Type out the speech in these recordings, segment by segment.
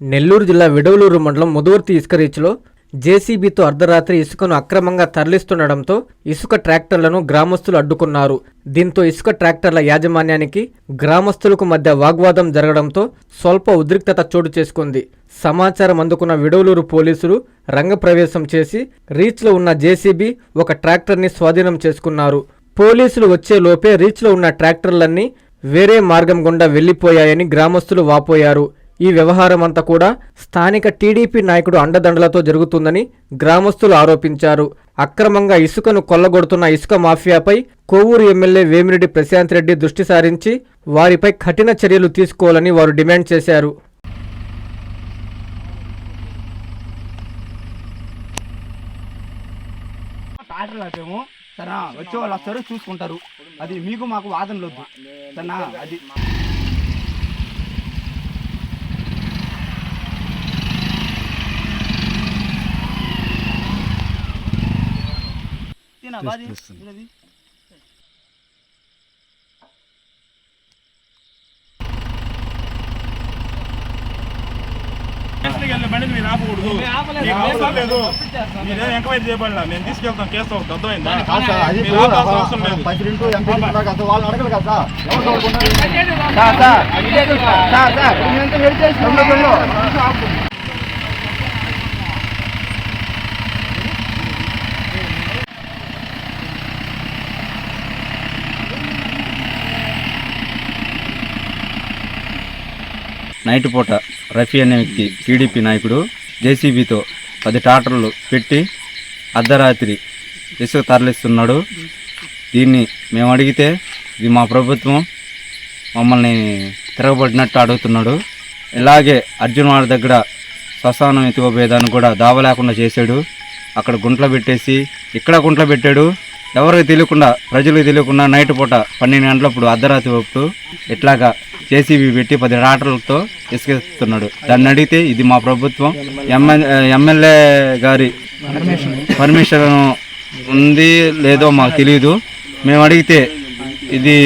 నెల్లూరు జిల్లా విడవలూరు మండలం ముదువర్తి ఇసుక రీచ్లో జేసీబీతో అర్ధరాత్రి ఇసుకను అక్రమంగా తరలిస్తుండడంతో ఇసుక ట్రాక్టర్లను గ్రామస్తులు అడ్డుకున్నారు. దీంతో ఇసుక ట్రాక్టర్ల యాజమాన్యానికి గ్రామస్తులకు మధ్య వాగ్వాదం జరగడంతో స్వల్ప ఉద్రిక్తత చోటు చేసుకుంది. సమాచారం అందుకున్న విడవలూరు పోలీసులు రంగప్రవేశం చేసి రీచ్లో ఉన్న జేసీబీ ఒక ట్రాక్టర్ని స్వాధీనం చేసుకున్నారు. పోలీసులు వచ్చేలోపే రీచ్లో ఉన్న ట్రాక్టర్లన్నీ వేరే మార్గం గుండా వెళ్ళిపోయాయని గ్రామస్తులు వాపోయారు. ఈ వ్యవహారం అంతా కూడా స్థానిక టీడీపీ నాయకుడు అండదండలతో జరుగుతుందని గ్రామస్తులు ఆరోపించారు. అక్రమంగా ఇసుకను కొల్లగొడుతున్న ఇసుక మాఫియాపై కోవూరు ఎమ్మెల్యే వేమిరెడ్డి ప్రశాంత్ రెడ్డి దృష్టి సారించి వారిపై కఠిన చర్యలు తీసుకోవాలని వారు డిమాండ్ చేశారు. వచ్చే వాళ్ళు వస్తారు చూసుకుంటారు. అది మీకు మాకు వాదనలు వద్దు అది తినా బాది ఇది స్టేషన్కి వెళ్ళిన బండిని మీరు ఆపకూడదు మీకు అవసరం లేదు మీరేం ఎంక్వైరీ చేయబడలా మేము తీసుకెళ్తాం కేసు అవుతుంది అర్థమైందా అవసరం లేదు నైట్ పూట రఫీ అనే వ్యక్తి టీడీపీ నాయకుడు జేసీబీతో పది టాటర్లు పెట్టి అర్ధరాత్రి ఇసుక తరలిస్తున్నాడు. దీన్ని మేము అడిగితే ఇది మా ప్రభుత్వం మమ్మల్ని తిరగబడినట్టు అడుగుతున్నాడు. ఇలాగే అర్జున్ వాడి దగ్గర శ్మశానం ఎత్తుకోపోయేదాన్ని కూడా దావ లేకుండా చేశాడు. అక్కడ గుంట్లో పెట్టేసి ఇక్కడ గుంట్లో పెట్టాడు. ఎవరికి తెలియకుండా ప్రజలకు తెలియకుండా నైట్ పూట పన్నెండు గంటలప్పుడు అర్ధరాత్రి వప్పుడు ఇట్లాగా జేసీబీ పెట్టి పది రాటర్లతో ఇసుకెత్తున్నాడు దాన్ని అడిగితే ఇది మా ప్రభుత్వం. ఎమ్మెల్యే ఎమ్మెల్యే గారి పర్మిషన్ ఉంది లేదో మాకు తెలియదు మేము అడిగితే ఇది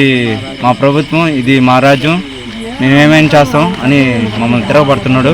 మా ప్రభుత్వం ఇది మా రాజ్యం మేమేమేం చేస్తాం అని మమ్మల్ని తిరగబడుతున్నాడు.